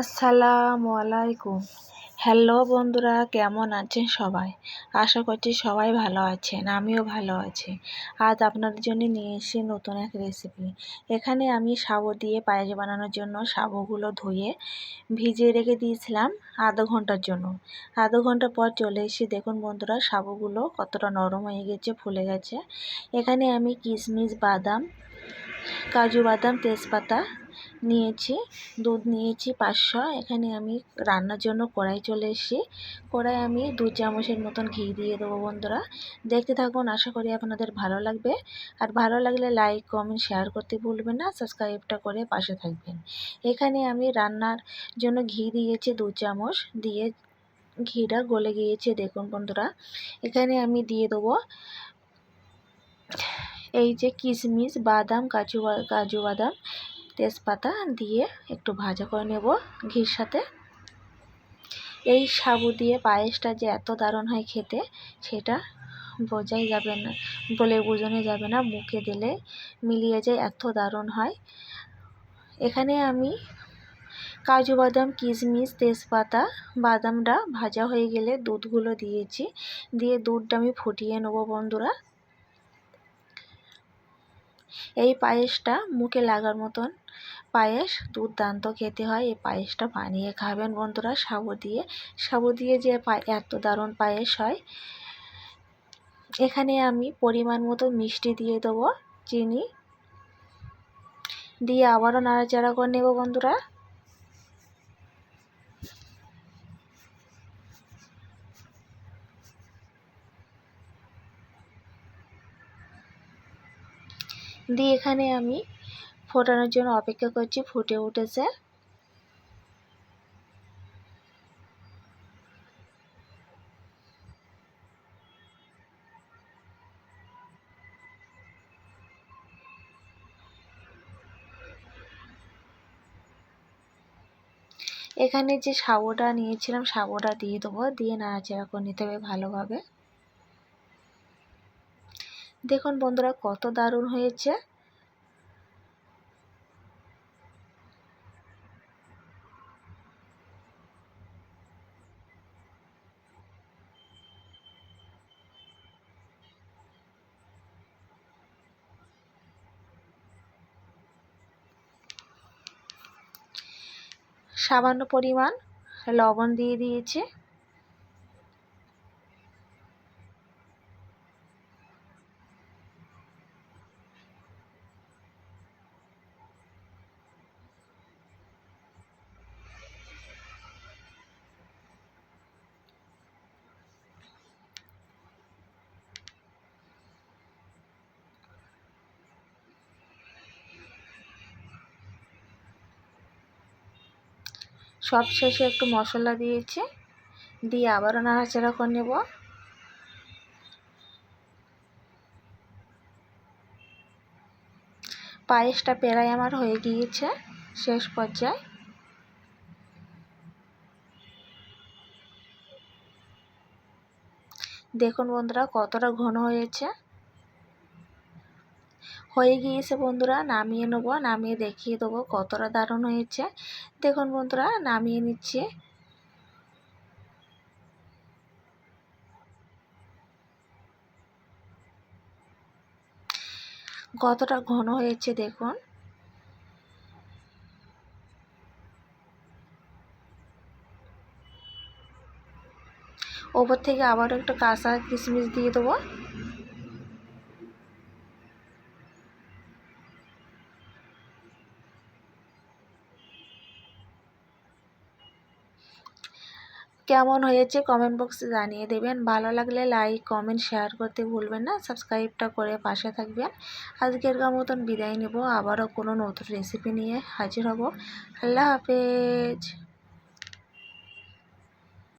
আসসালামু আলাইকুম হ্যালো বন্ধুরা, কেমন আছেন সবাই? আশা করছি সবাই ভালো আছেন, আমিও ভালো আছি। আজ আপনাদের জন্য নিয়ে এসেছি নতুন এক রেসিপি এখানে আমি সাবু দিয়ে পায়েস বানানোর জন্য সাবুগুলো ধুয়ে ভিজিয়ে রেখে দিয়েছিলাম আধ ঘণ্টার জন্য। আধ ঘণ্টা পর চলে এসে দেখুন বন্ধুরা সাবুগুলো কতটা নরম হয়ে গেছে, ফুলে গেছে। এখানে আমি কিশমিশ, বাদাম, কাজু বাদাম, তেজপাতা নিয়েছি, দুধ নিয়েছি পাঁচশো। এখানে আমি রান্নার জন্য কড়াই চলে এসেছি। কড়াই আমি দু চামচের মতন ঘি দিয়ে দেবো বন্ধুরা। দেখতে থাকুন, আশা করি আপনাদের ভালো লাগবে। আর ভালো লাগলে লাইক, কমেন্ট, শেয়ার করতে ভুলবেন না। সাবস্ক্রাইবটা করে পাশে থাকবেন। এখানে আমি রান্নার জন্য ঘি দিয়েছি দু চামচ। দিয়ে ঘিটা গলে গিয়েছে, দেখুন বন্ধুরা। এখানে আমি দিয়ে দেবো এই যে কিশমিশ, বাদাম, কাজু কাজু বাদাম। তেজপাতা দিয়ে একটু ভাজা করে নেব ঘির সাথে। এই সাবু দিয়ে পায়েসটা যে এত দারুণ হয় খেতে, সেটা বোঝাই যাবে না, বলে বোঝানো যাবে না, মুখে দিলে মিলিয়ে যায়, এত দারুণ হয়। এখানে আমি কাজু বাদাম, কিশমিশ, তেজপাতা, বাদামটা ভাজা হয়ে গেলে দুধগুলো দিয়েছি। দিয়ে দুধটা আমি ফুটিয়ে নেব বন্ধুরা। এই পায়েসটা মুখে লাগার মতন পায়েস দুর্দান্ত খেতে হয়। এই পায়েসটা বানিয়ে খাবেন বন্ধুরা। সাবু দিয়ে সাবু দিয়ে যে এত দারুণ পায়েস হয়। এখানে আমি পরিমাণ মতো মিষ্টি দিয়ে দেবো, চিনি দিয়ে আবারও নাড়াচাড়া করে নেব বন্ধুরা। দিয়ে এখানে আমি ফোটানোর জন্য অপেক্ষা করছি, ফুটে উঠেছে। এখানে যে সাবুটা নিয়েছিলাম সাবুটা দিয়ে দেবো। দিয়ে নাড়াচাড়া করে নিতে হবে ভালোভাবে। দেখুন বন্ধুরা, কত দারুণ হয়েছে। সামান্য পরিমাণ লবণ দিয়ে দিয়েছি। সব শেষে একটু মশলা দিয়েছি। দিয়ে আবারও নাড়াচাড়া করে নেব। পায়েসটা প্রায় আমার হয়ে গিয়েছে শেষ পর্যায়ে। দেখুন বন্ধুরা, কতটা ঘন হয়েছে। হয়ে গিয়েছে বন্ধুরা, নামিয়ে নেব, নামিয়ে দেখিয়ে দেবো কতটা দারুণ হয়েছে। দেখুন বন্ধুরা, নামিয়ে নিচ্ছে। কতটা ঘন হয়েছে দেখুন। ওপর থেকে আবার একটু কাঁচা কিশমিশ দিয়ে দেবো। কেমন হয়েছে কমেন্ট বক্সে জানিয়ে দেবেন। ভালো লাগলে লাইক কমেন্ট শেয়ার করতে ভুলবেন না। সাবস্ক্রাইবটা করে পাশে থাকবেন। আজকের মতন বিদায় নেব। আবারও কোনো নতুন রেসিপি নিয়ে হাজির হব। আল্লাহ হাফেজ।